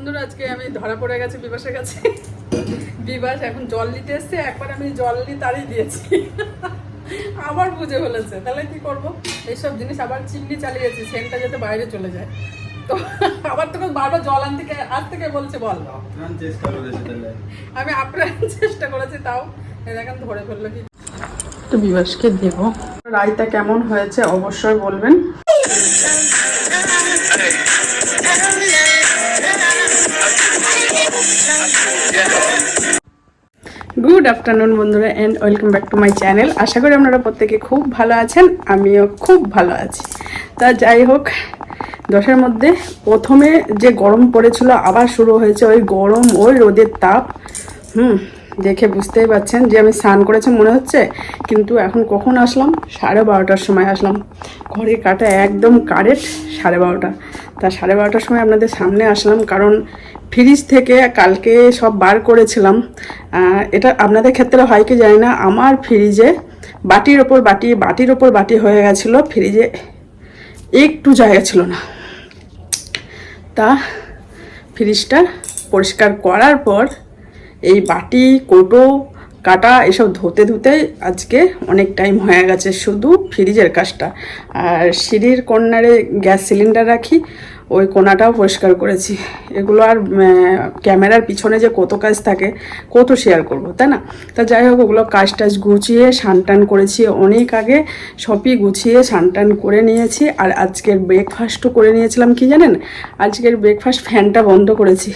বন্ধুরা আজকে আমি ধরা পড়ে গেছে বিবাসের কাছে বিবাস এখন জল নিতে এসছে একবার আমি জল নিয়ে তারই দিয়েছি। আবার বুঝে ফেলেছে। তাহলে কি করব? এইসব জিনিস আবার চিমনি চালিয়েছি সেন্টটা যাতে বাইরে চলে যায়। তো আবার তোকে বারবার জল আনতে কে- আজ থেকে বলছে বল। আমি আপ্রাণ চেষ্টা করেছি তাও। দেখেন ধরে ফেলল কি। তো বিবাসকে দেব। রায়তা কেমন হয়েছে অবশ্যই বলবেন। গুড আফটারনুন বন্ধুরা and welcome back to my channel আশা করি আপনারা প্রত্যেকে খুব ভালো আছেন, আমিও খুব ভালো আছি। তা যাই হোক, দশের মধ্যে প্রথমে যে গরম পড়েছিল, আবার শুরু হয়েছে ওই গরম, ওই রোদের তাপ। হুম দেখে বুঝতেই পারছেন যে আমি স্নান করেছি মনে হচ্ছে, কিন্তু এখন কখন আসলাম? সাড়ে বারোটার সময় আসলাম। ঘড়ির কাটা একদম কারেক্ট সাড়ে বারোটা। তা সাড়ে বারোটার সময় আপনাদের সামনে আসলাম কারণ ফ্রিজ থেকে কালকে সব বার করেছিলাম। এটা আপনাদের ক্ষেত্রে হয় কি জানি না, আমার ফ্রিজে বাটির ওপর বাটি, বাটির ওপর বাটি হয়ে গেছিল, ফ্রিজে একটু জায়গা ছিল না। তা ফ্রিজটা পরিষ্কার করার পর এই বাটি, কোটো, কাটা এসব ধুতে ধুতে আজকে অনেক টাইম হয়ে গেছে শুধু ফ্রিজের কাজটা। আর সিঁড়ির কর্নারে গ্যাস সিলিন্ডার রাখি। ওই কোনাটাও পরিষ্কার করেছি। এগুলো আর ক্যামেরার পিছনে যে কত কাজ থাকে, কত শেয়ার করব, তাই না? তা যাই হোক, ওগুলো কাজ টাজ গুছিয়ে সানটান করেছি। অনেক আগে সবই গুছিয়ে সানটান করে নিয়েছি। আর আজকের ব্রেকফাস্টও করে নিয়েছিলাম, কি জানেন? আজকের ব্রেকফাস্ট ফ্যানটা বন্ধ করেছি।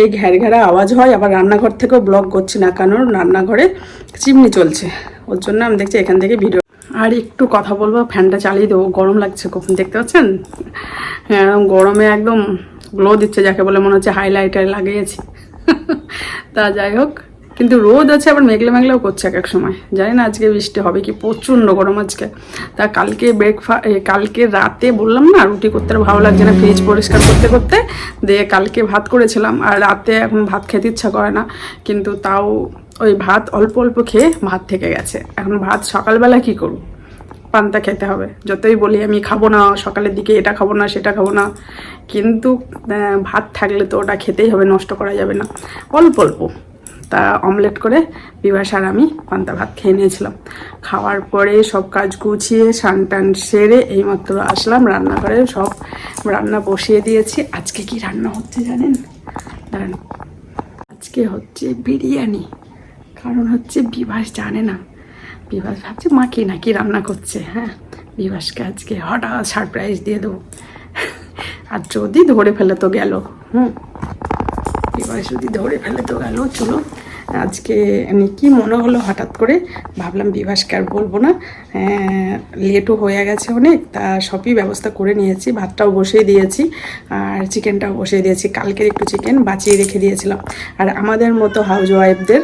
এই ঘ্যার ঘ্যারা আওয়াজ হয়, আবার রান্নাঘর থেকেও ব্লগ করছি না, কারণ রান্নাঘরে চিমনি চলছে। ওর জন্য আমি দেখছি এখান থেকে ভিডিও আর একটু কথা বলব, ফ্যানটা চালিয়ে দেবো, গরম লাগছে কখন, দেখতে পাচ্ছেন? হ্যাঁ গরমে একদম গ্লো দিচ্ছে, যাকে বলে মনে হচ্ছে হাইলাইটার লাগিয়েছি। তা যাই হোক, কিন্তু রোদ আছে, আবার মেঘলে মেঘলেও করছে এক এক সময়। জানি না আজকে বৃষ্টি হবে কি, প্রচণ্ড গরম আজকে। তা কালকে ব্রেকফাস্ট কালকে রাতে বললাম না, রুটি করতে ভালো লাগছে না ফ্রিজ পরিষ্কার করতে করতে, দিয়ে কালকে ভাত করেছিলাম, আর রাতে এখন ভাত খেতে ইচ্ছা করে না, কিন্তু তাও ওই ভাত অল্প অল্প খেয়ে ভাত থেকে গেছে। এখন ভাত সকালবেলা কি করব? পান্তা খেতে হবে। যতই বলি আমি খাব না, সকালের দিকে এটা খাব না, সেটা খাব না। কিন্তু ভাত থাকলে তো ওটা খেতেই হবে, নষ্ট করা যাবে না। অল্প অল্প। তা অমলেট করে বিবাস আর আমি পান্তা ভাত খেয়ে নিয়েছিলাম। খাওয়ার পরে সব কাজ গুছিয়ে সান টান সেরে এইমাত্র আসলাম, রান্নাঘরে সব রান্না বসিয়ে দিয়েছি। আজকে কি রান্না হচ্ছে জানেন? দাঁড়ান। আজকে হচ্ছে বিরিয়ানি। কারণ হচ্ছে বিভাস জানে না। বিভাস ভাবছে, মা কি নাকি রান্না করছে? হ্যাঁ বিভাসকে আজকে হঠাৎ সারপ্রাইজ দিয়ে দেবো। আর যদি ধরে ফেলে তো গেল, হুম? এবার যদি ধরে ফেলে তো গেল, চলো। আজকে আমি কি মনে হলো হঠাৎ করে? ভাবলাম বিভাসকে আর বলব না। লেটও হয়ে গেছে অনেক, তা সবই ব্যবস্থা করে নিয়েছি। ভাতটাও বসিয়ে দিয়েছি, আর চিকেনটাও বসিয়ে দিয়েছি। কালকের একটু চিকেন বাঁচিয়ে রেখে দিয়েছিলাম। আর আমাদের মতো হাউস ওয়াইফদের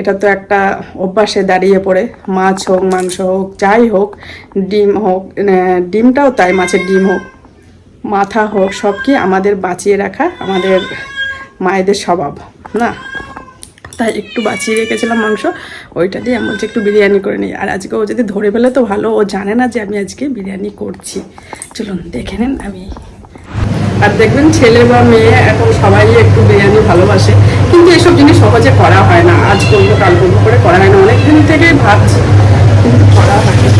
এটা তো একটা অভ্যাসে দাঁড়িয়ে পড়ে। মাছ হোক, মাংস হোক, যাই হোক, ডিম হোক ডিমটাও তাই, মাছের ডিম হোক, মাথা হোক, সব কি আমাদের বাঁচিয়ে রাখা আমাদের মায়েদের স্বভাব, না? তাই একটু বাঁচিয়ে রেখেছিলাম মাংস, ওইটা দিয়ে আমি বলছি একটু বিরিয়ানি করে নিই। আর আজকে ও যদি ধরে ফেলে তো ভালো, ও জানে না যে আমি আজকে বিরিয়ানি করছি। চলুন, দেখে নেন আমি। আর দেখবেন ছেলে বা মেয়ে এখন সবাই একটু বিরিয়ানি ভালোবাসে। কিন্তু এসব জিনিস সহজে করা হয় না। আজ করব কাল করব করে করা হয় না। অনেক দিন থেকেই ভাবছি কিন্তু করা হয় না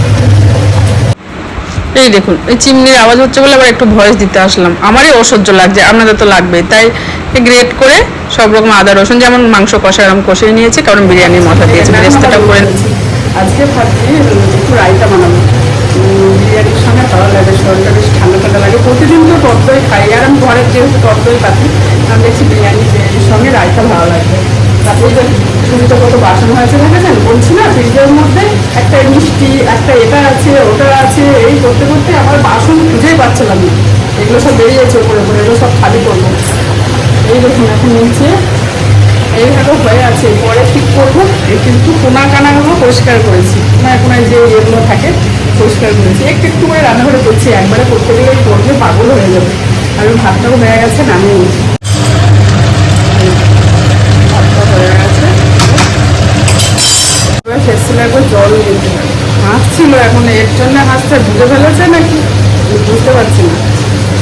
এই দেখুন এই চিমনির আওয়াজ হচ্ছে বলে আবার একটু ভয়েস দিতে আসলাম। আমারই অসহ্য লাগছে আপনাদের তো লাগবে তাই গ্রেট করে সব রকম আদা রসুন যেমন মাংস কষা এরকম কষিয়ে নিয়েছি কারণ বিরিয়ানির মশলা দিয়েছি করে আজকে ভাবছি একটু রায়তা বানাবো। বিরিয়ানির সঙ্গে ভালো লাগে শরীরটা বেশ ঠান্ডা ঠান্ডা লাগে। প্রতিদিন তো টক দই খাই আর আমি ঘরের যেহেতু টক দই পাচ্ছি আমি দেখছি বিরিয়ানি বিরিয়ানির সঙ্গে রায়তা ভালো লাগবে তারপরে যে সুবিধা কত বাসন হয়েছে দেখেছেন বলছি না ফ্রিজের মধ্যে একটা মিষ্টি, একটা এটা আছে, ওটা আছে, এই করতে করতে আমার বাসন খুঁজেই পাচ্ছিলাম না। এগুলো সব বেরিয়েছে উপরে উপরে, এগুলো সব খালি করব। এই দেখুন, এখন নিচে এইভাবে হয়ে আছে, পরে ঠিক করব। কিন্তু কোনা কানাগুলো পরিষ্কার করেছি। কোনা কোনায় যে ইয়েগুলো থাকে, পরিষ্কার করেছি। একটু একটু করে রান্নাঘরে করছি, একবারে করতে গেলে করবে পাগল হয়ে যাবে। আর ভাতটাও হয়ে গেছে, নামিয়ে নিচ্ছি ভাতটা হয়ে গেছে শেষছিল একবার জল দিতে হাসছিল এখন এর জন্য হাসছে বুঝে ফেলেছে নাকি? বুঝতে পারছি না।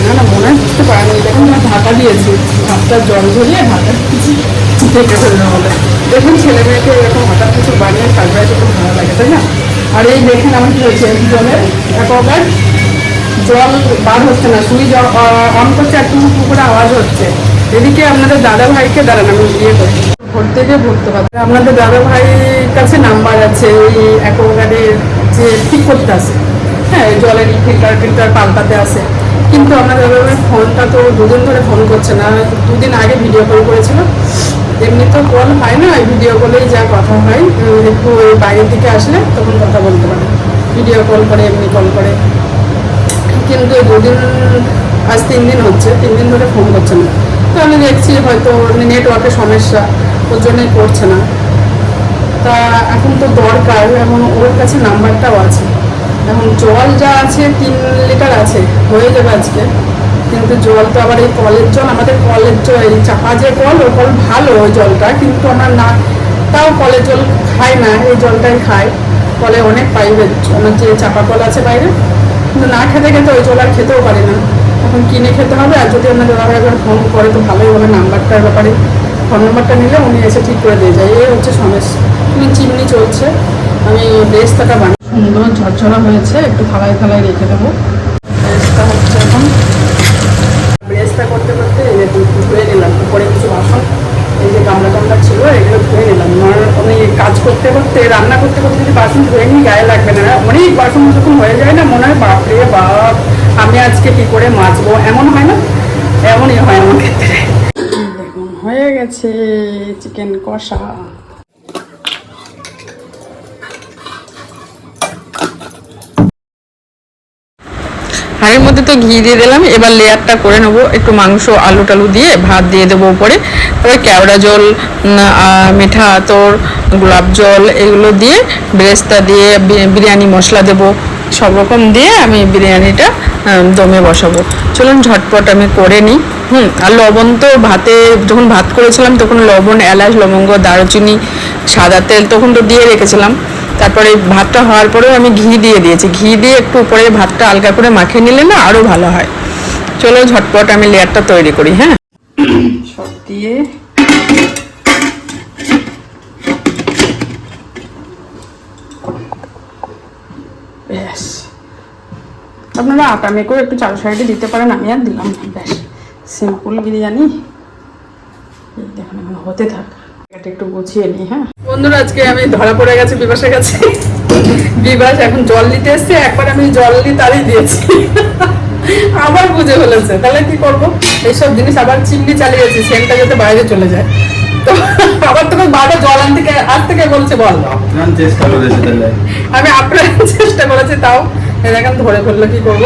না না, মনে আমি বুঝতে পারিনি। দেখুন না ঢাকা দিয়েছি। ভাতটা জল ঝরিয়ে ঢাকা দিয়েছি। ঢেকে বলে দেখুন, ছেলে মেয়েকে এরকম হঠাৎ কিছু বানিয়ে সারপ্রাইজ খুব ভালো লাগে, তাই না? আর এই দেখেন আমার কি হয়েছে জলের একবার জল বার হচ্ছে না। সুই অন করছে, একটু পুকুরে আওয়াজ হচ্ছে। এদিকে আপনাদের দাদা ভাইকে দাঁড়ান, আমি ইয়ে ভরতে গিয়ে ভরতে পারবে আপনাদের দাদা ভাইয়ের কাছে নাম্বার আছে, ওই অ্যাকোয়াগার্ডের যে ঠিক করতে আসে। হ্যাঁ জলের ফিল্টার ফিল্টার পাল্টাতে আসে। কিন্তু আপনাদের দাদা ভাই ফোনটা তো দুদিন ধরে ফোন করছে না, দুদিন আগে ভিডিও কল করেছিল। এমনি তো কল হয় না ভিডিও কলেই যা কথা হয় একটু বাইরের দিকে আসলে তখন কথা বলতে পারে। ভিডিও কল করে, এমনি কল করে। কিন্তু দুদিন, আজ তিন দিন হচ্ছে, তিন দিন ধরে ফোন করছে না। তো আমি দেখছি হয়তো নেটওয়ার্কের সমস্যা। ওর জন্যই করছে না। তা এখন তো দরকার, এখন ওর কাছে নাম্বারটাও আছে। এখন জল যা আছে, তিন লিটার আছে, হয়ে যাবে আজকে। কিন্তু জল তো আবার এই কলের জল, আমাদের কলের জল, এই চাপা যে কল, ও কল ভালো ওই জলটা, কিন্তু আমরা না, তাও কলের জল খাই না, এই জলটাই খাই। কলে অনেক পাইপের আমার যে চাপা কল আছে বাইরে, কিন্তু না খেতে খেতে ওই জল আর খেতেও পারি না। এখন কিনে খেতে হবে, আর যদি আপনার দাদা একবার ফোন করে, তো ভালোই হবে নাম্বারটার ব্যাপারে। ফোন নাম্বারটা নিলে উনি এসে ঠিক করে দিয়ে যায়। এই হচ্ছে সমস্যা তুমি চিমনি চলছে। আমি বেস্তাটা বানিয়ে সুন্দর ঝরঝরা হয়েছে একটু থালায় থালায় রেখে দেবো। বেস্তা হচ্ছে এখন। করতে করতে এই যে ধুয়ে নিলাম উপরে কিছু বাসন এই যে গামলা টামলা ছিল এগুলো ধুয়ে নিলাম। আমার আমি কাজ করতে করতে রান্না করতে করতে যদি বাসন ধুয়ে নিই গায়ে লাগবে না। অনেক বাসন যখন হয়ে যায় না মনে হয় বাপরে বাপ আমি আজকে কি করে মাজবো? এমন হয় না? এমনই হয় আমার ক্ষেত্রে। গেছে চিকেন কষা। হাঁড়ির মধ্যে তো ঘি দিয়ে দিলাম, এবার লেয়ারটা করে নেব। একটু মাংস, আলু টালু দিয়ে ভাত দিয়ে দেবো উপরে। তারপরে কেওড়া জল মিঠা আতর, গোলাপ জল, এগুলো দিয়ে ব্রেস্তা দিয়ে বিরিয়ানি মশলা দেবো। সব রকম দিয়ে আমি বিরিয়ানিটা দমে বসাবো। চলুন ঝটপট আমি করে নিই। হুম, আর লবণ তো ভাতে যখন ভাত করেছিলাম তখন লবণ, এলাচ, লবঙ্গ, দারুচিনি, সাদা তেল তখন তো দিয়ে রেখেছিলাম। তারপরে ভাতটা হওয়ার পরেও আমি ঘি দিয়ে দিয়েছি। ঘি দিয়ে একটু উপরে ভাতটা আলগা করে মাখিয়ে নিলে না আরও ভালো হয়। চলো ঝটপট আমি লেয়ারটা তৈরি করি হ্যাঁ? সব দিয়ে ব্যাস। আপনারা আটা মেকেও একটু চারো সাইডে দিতে পারেন আমি আর দিলাম না। ব্যাস সিম্পল বিরিয়ানি। দেখুন এখন হতে থাক। এটা একটু গুছিয়ে নিই হ্যাঁ। বন্ধুরা আজকে আমি ধরা পড়ে গেছে বিবাসের কাছে বিবাস এখন জল নিতে এসছে একবার আমি জল নিয়ে তারই দিয়েছি। আবার বুঝে ফেলেছে। তাহলে কি করব? এইসব জিনিস আবার চিমনি চালিয়েছি সেন্টটা যাতে বাইরে চলে যায়। তো আবার তোকে বারবার জল আনতে আজ থেকে বলছে বল। আমি আপনার চেষ্টা করেছি তাও দেখেন ধরে ফেলল কি করব?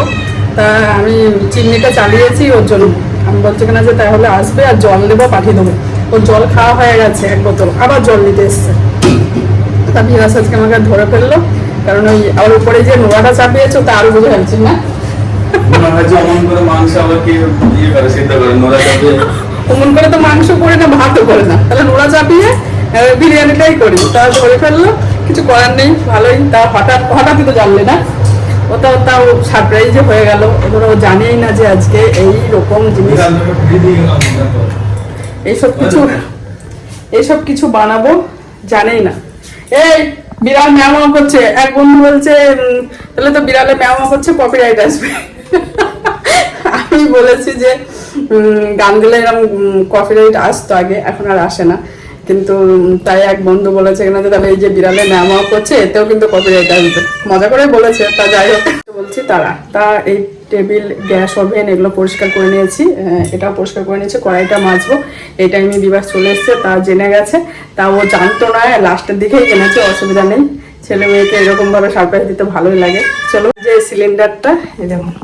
তা আমি চিমনিটা চালিয়েছি ওর জন্য। আমি বলছি কিনা যে তাহলে আসবে আর জল দেবো পাঠিয়ে দেবো। ওর জল খাওয়া হয়ে গেছে এক বোতল আবার জল নিতে এসছে। তা বিরাস আজকে আমাকে ধরে ফেলল কারণ ওই আমার উপরে যে নোয়াটা চাপিয়েছে তা আরও বুঝে ফেলছি না। ইয়ে অমন করে তো মাংস করে না ভাতও করে না। তাহলে নোড়া চাপিয়ে বিরিয়ানিটাই করি। তা ধরে ফেলল কিছু করার নেই ভালোই। তা হঠাৎ হঠাৎই তো জানলে না। ওটাও তাও সারপ্রাইজ হয়ে গেল। এবার ও জানেই না যে আজকে এই রকম জিনিস। এইসব কিছু এইসব কিছু বানাবো জানেই না। এই বিড়াল ম্যাও করছে। এক বন্ধু বলছে তাহলে তো বিড়ালে ম্যাও করছে কপিরাইট আসবে। আমি বলেছি যে গান দিলে এরকম কপিরাইট আসতো আগে এখন আর আসে না। কিন্তু তাই এক বন্ধু বলেছে কিনা যে তাহলে এই যে বিড়ালে ম্যাও করছে, এতেও কিন্তু কপিরাইট আসবে মজা করে বলেছে, তা যাই হোক। বলছি তারা, তা এই টেবিল, গ্যাস, ওভেন এগুলো পরিষ্কার করে নিয়েছি এটাও পরিষ্কার করে নিয়েছি, কড়াইটা মাজবো। এই টাইমে বিবাস চলে এসছে, তা জেনে গেছে, তা ও জানতো না, লাস্টের দিকেই জেনেছে, অসুবিধা নেই। ছেলে মেয়েকে এরকম ভাবে সারপ্রাইজ দিতে ভালোই লাগে। চলো যে সিলিন্ডারটা, এই দেখুন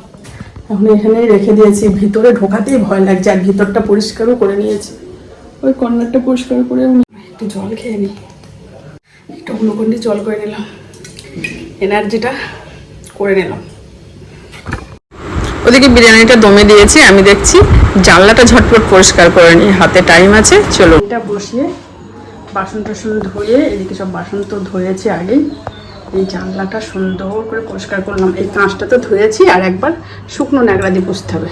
এখন এখানেই রেখে দিয়েছি, ভিতরে ঢোকাতেই ভয় লাগছে, আর ভিতরটা পরিষ্কারও করে নিয়েছি। ওই কর্নারটা পরিষ্কার করে আমি একটু জল খেয়ে নিই। একটু গ্লুকন্ডি জল করে নিলাম। এনার্জিটা করে নিলাম। ওদিকে বিরিয়ানিটা দমে দিয়েছি আমি দেখছি জানলাটা ঝটপট পরিষ্কার করে নিই হাতে টাইম আছে চলো। এটা বসিয়ে বাসন টাসন ধুয়ে এদিকে সব বাসন তো ধুয়েছি আগেই এই জানলাটা সুন্দর করে পরিষ্কার করলাম। এই কাঁচটা তো ধুয়েছি আর একবার শুকনো ন্যাকড়া দিয়ে পুষতে হবে।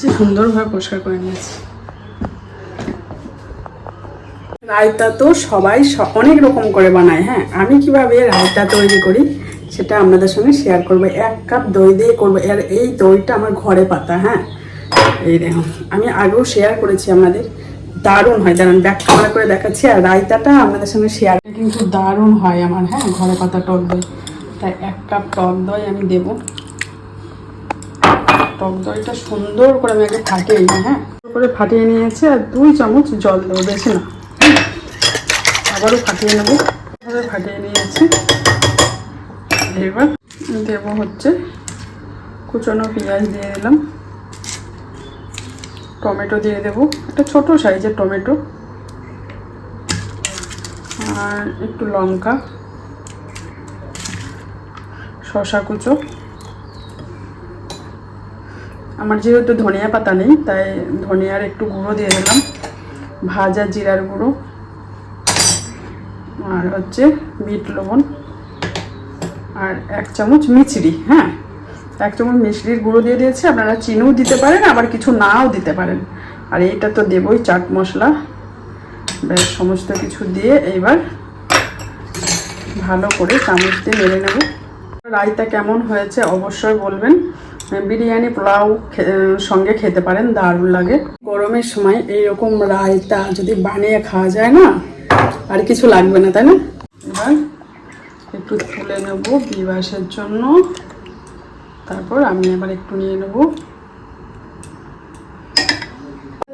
মাছি সুন্দরভাবে পরিষ্কার করে নিয়েছি। রায়তা তো সবাই অনেক রকম করে বানায় হ্যাঁ? আমি কীভাবে রায়তা তৈরি করি সেটা আপনাদের সঙ্গে শেয়ার করব। এক কাপ দই দিয়ে করব। আর এই দইটা আমার ঘরে পাতা হ্যাঁ? এই দেখুন, আমি আগেও শেয়ার করেছি আমাদের দারুণ হয়, দারুণ। ব্যাক ক্যামেরা করে দেখাচ্ছি। আর রায়তাটা আপনাদের সঙ্গে শেয়ার কিন্তু দারুণ হয় আমার হ্যাঁ? ঘরে পাতা টক দই। তাই এক কাপ টক দই আমি দেবো। টক দইটা সুন্দর করে আমি আগে ফাটিয়ে নিই হ্যাঁ? করে ফাটিয়ে নিয়েছি আর দুই চামচ জল দেবো, বেশি না। আবারও ফাটিয়ে নেব। এভাবে ফাটিয়ে নিয়েছি। এবার দেবো হচ্ছে কুচনো পেঁয়াজ দিয়ে দিলাম। টমেটো দিয়ে দেবো। একটা ছোট সাইজের টমেটো। আর একটু লঙ্কা। শশা কুচো। আমার যেহেতু ধনিয়া পাতা নেই, তাই ধনিয়ার একটু গুঁড়ো দিয়ে দিলাম। ভাজা জিরার গুঁড়ো। আর হচ্ছে বিট লবণ। আর এক চামচ মিচড়ি হ্যাঁ? এক চামচ মিচড়ির গুঁড়ো দিয়ে দিয়েছি, আপনারা চিনিও দিতে পারেন, আবার কিছু নাও দিতে পারেন। আর এইটা তো দেবই, চাট মশলা। ব্যাস, সমস্ত কিছু দিয়ে এইবার ভালো করে চামচ দিয়ে মেরে নেব। রায়তা কেমন হয়েছে অবশ্যই বলবেন। বিরিয়ানি, পোলাও সঙ্গে খেতে পারেন, দারুণ লাগে। গরমের সময় এইরকম রায়তা যদি বানিয়ে খাওয়া যায় না, আর কিছু লাগবে না, তাই না? এবার একটু তুলে নেব বিবাসের জন্য। তারপর আমি আবার একটু নিয়ে নেব।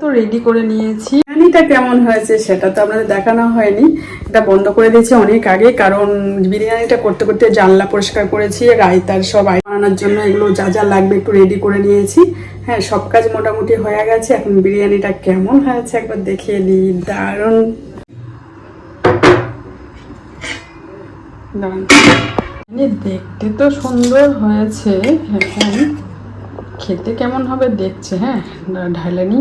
তো রেডি করে নিয়েছি। বিরিয়ানিটা কেমন হয়েছে সেটা তো আপনাদের দেখানো হয়নি। এটা বন্ধ করে দিয়েছি অনেক আগে, কারণ বিরিয়ানিটা করতে করতে জানলা পরিষ্কার করেছি, রায়তার সব বানানোর জন্য এগুলো যা যা লাগবে একটু রেডি করে নিয়েছি। হ্যাঁ সব কাজ মোটামুটি হয়ে গেছে। এখন বিরিয়ানিটা কেমন হয়েছে একবার দেখিয়ে নিই দারুণ। মানে দেখতে তো সুন্দর হয়েছে। এখন খেতে কেমন হবে দেখছে হ্যাঁ? না- ঢালে নি।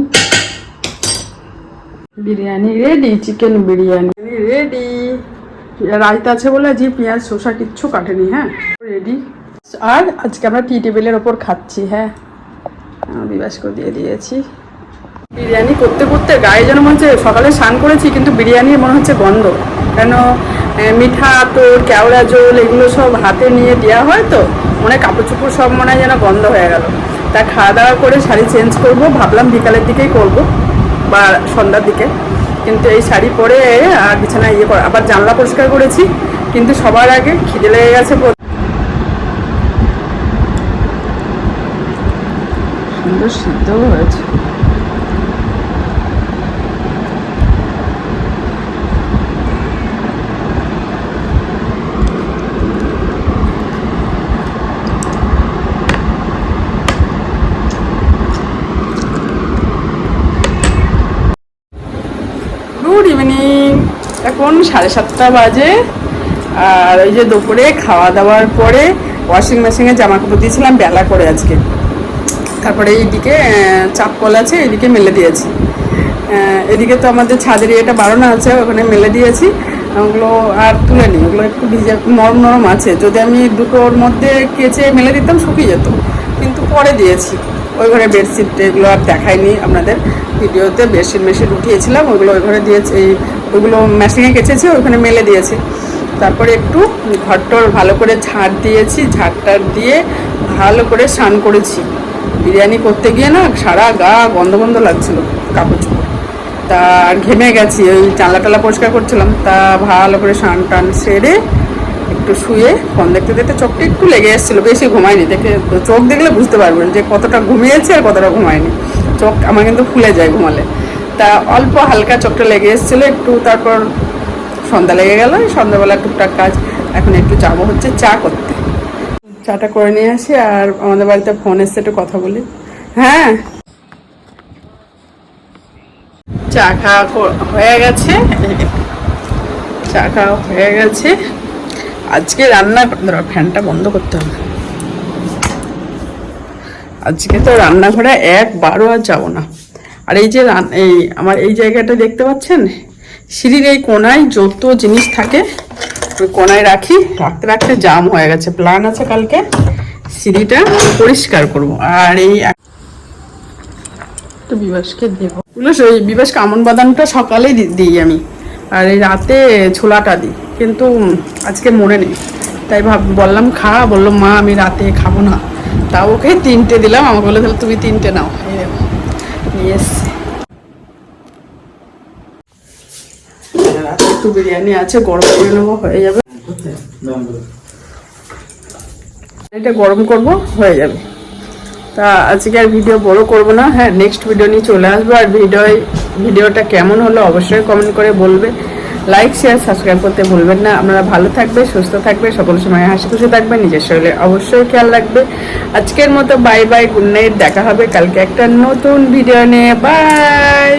Biryani ready chicken biryani ready raita আছে বলে যে পেঁয়াজ, শসা কিচ্ছু কাটেনি হ্যাঁ? রেডি আর আজকে আমরা টি টেবিলের ওপর খাচ্ছি হ্যাঁ। আমার বিবাস করে দিয়ে দিয়েছি। বিরিয়ানি করতে করতে গায়ে যেন মনে হচ্ছে সকালে স্নান করেছি, কিন্তু বিরিয়ানির মনে হচ্ছে গন্ধ কেন মিঠা তোর কেওড়া জল, এগুলো সব হাতে নিয়ে দেওয়া হয় তো, মনে কাপড় চোপড় সব মনে হয় যেন বন্ধ হয়ে গেল। তা খাওয়া দাওয়া করে শাড়ি চেঞ্জ করব, ভাবলাম বিকালের দিকেই করব, বা সন্ধ্যার দিকে। কিন্তু এই শাড়ি পরে আর বিছানায় ইয়ে করা আবার জানলা পরিষ্কার করেছি, কিন্তু সবার আগে খিদে লেগে গেছে সুন্দর সিদ্ধও হয়েছে এখন সাড়ে সাতটা বাজে। আর ওই যে দুপুরে খাওয়া দাওয়ার পরে ওয়াশিং মেশিনে জামা কাপড় দিয়েছিলাম, বেলা করে আজকে। তারপরে এইদিকে চাপ কল আছে এদিকে মেলে দিয়েছি। এদিকে তো আমাদের ছাদের এটা বারোনা আছে, ওখানে মেলে দিয়েছি। ওগুলো আর তুলে নিই, ওগুলো একটু ভিজে, নরম নরম আছে। যদি আমি দুটোর মধ্যে কেচে মেলে দিতাম, শুকিয়ে যেত। কিন্তু পরে দিয়েছি। ওই ঘরে বেডশিট এগুলো আর দেখাইনি আপনাদের। ভিডিওতে বেডশিট মেশিন উঠিয়েছিলাম ওইগুলো ওই ঘরে দিয়েছি, এই ওইগুলো মেশিনে কেচেছি, ওইখানে মেলে দিয়েছি। তারপরে একটু ঘরটর ভালো করে ঝাড় দিয়েছি ঝাড়টার দিয়ে ভালো করে স্নান করেছি। বিরিয়ানি করতে গিয়ে না সারা গা গন্ধ গন্ধ লাগছিল, কাপড় চোপড়। তা ঘেমে গেছি, ওই জানলা টালা পরিষ্কার করছিলাম, তা ভালো করে স্নান টান সেরে একটু শুয়ে ফোন দেখতে দেখতে চোখটা একটু লেগে এসেছিল, বেশি ঘুমায়নি, দেখে চোখ দেখলে বুঝতে পারবেন যে কতটা ঘুমিয়েছে আর কতটা ঘুমায়নি। চোখ আমার কিন্তু ফুলে যায় ঘুমালে। তা অল্প হালকা চোখটা লেগে এসেছিল, একটু তারপর সন্ধ্যা লেগে গেল, সন্ধ্যাবেলা টুকটাক কাজ, এখন একটু যাব হচ্ছে চা করতে। চাটা করে নিয়ে আসি আর আমাদের বাড়িতে ফোন এসছে একটু কথা বলি। হ্যাঁ? চা খাওয়া হয়ে গেছে। চা খাওয়া হয়ে গেছে। আজকে রান্না ধরো, ফ্যানটা বন্ধ করতে হবে। আজকে তো রান্নাঘরে একবারও আর যাব না। আর এই যে এই আমার এই জায়গাটা দেখতে পাচ্ছেন? সিঁড়ির এই কোনায় যত জিনিস থাকে কোনায় রাখি। রাখতে রাখতে জাম হয়ে গেছে। প্ল্যান আছে কালকে। সিঁড়িটা পরিষ্কার করব। আর এই তো বিবাসকে দেবো। ওগুলো সেই বিবেশকে আমন বাদামটা সকালেই দিই আমি। আর এই রাতে ছোলাটা দিই। কিন্তু আজকে মনে নেই। তাই ভাব বললাম, খা। বলল মা, আমি রাতে খাব না। তা ওকে তিনটে দিলাম। আমাকে বলল, তাহলে তুমি তিনটে নাও। নিয়ে এসছি। একটু বিরিয়ানি আছে, গরম করে নেব, হয়ে যাবে। এটা গরম করব, হয়ে যাবে। তা আজকে আর ভিডিও বড় করব না। হ্যাঁ নেক্সট ভিডিও নিয়ে চলে আসব। আর ভিডিও ভিডিওটা কেমন হলো অবশ্যই কমেন্ট করে বলবে। লাইক শেয়ার সাবস্ক্রাইব করতে ভুলবেন না। আপনারা ভালো থাকবে, সুস্থ থাকবে, সকল সময় হাসি খুশি থাকবে, নিজের শরীরে অবশ্যই খেয়াল রাখবে। আজকের মতো বাই বাই গুড নাইট দেখা হবে কালকে একটা নতুন ভিডিও নিয়ে। বাই